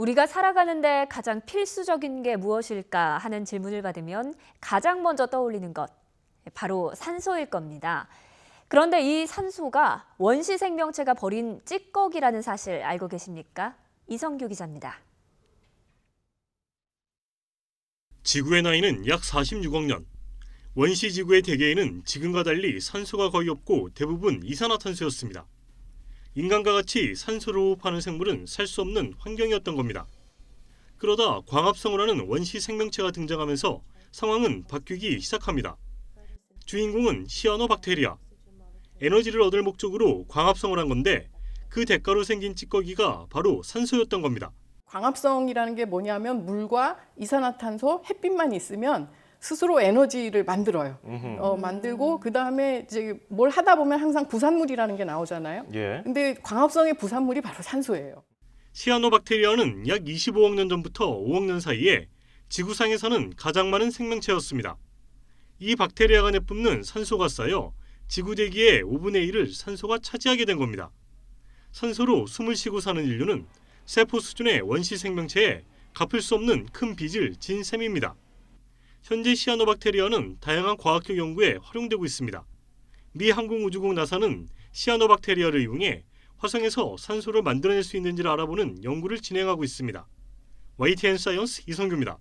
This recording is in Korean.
우리가 살아가는데 가장 필수적인 게 무엇일까 하는 질문을 받으면 가장 먼저 떠올리는 것, 바로 산소일 겁니다. 그런데 이 산소가 원시 생명체가 버린 찌꺼기라는 사실 알고 계십니까? 이성규 기자입니다. 지구의 나이는 약 46억 년. 원시 지구의 대개에는 지금과 달리 산소가 거의 없고 대부분 이산화탄소였습니다. 인간과 같이 산소를 호흡하는 생물은 살 수 없는 환경이었던 겁니다. 그러다 광합성을 하는 원시 생명체가 등장하면서 상황은 바뀌기 시작합니다. 주인공은 시아노박테리아. 에너지를 얻을 목적으로 광합성을 한 건데 그 대가로 생긴 찌꺼기가 바로 산소였던 겁니다. 광합성이라는 게 뭐냐면 물과 이산화탄소, 햇빛만 있으면 스스로 에너지를 만들어요. 어, 만들고 그 다음에 이제 뭘 하다 보면 항상 부산물이라는 게 나오잖아요. 예. 근데 광합성의 부산물이 바로 산소예요. 시아노박테리아는 약 25억 년 전부터 5억 년 사이에 지구상에 사는 가장 많은 생명체였습니다. 이 박테리아가 내뿜는 산소가 쌓여 지구 대기의 5분의 1을 산소가 차지하게 된 겁니다. 산소로 숨을 쉬고 사는 인류는 세포 수준의 원시 생명체에 갚을 수 없는 큰 빚을 진 셈입니다. 현재 시아노박테리아는 다양한 과학적 연구에 활용되고 있습니다. 미 항공우주국 나사는 시아노박테리아를 이용해 화성에서 산소를 만들어낼 수 있는지를 알아보는 연구를 진행하고 있습니다. YTN 사이언스 이성규입니다.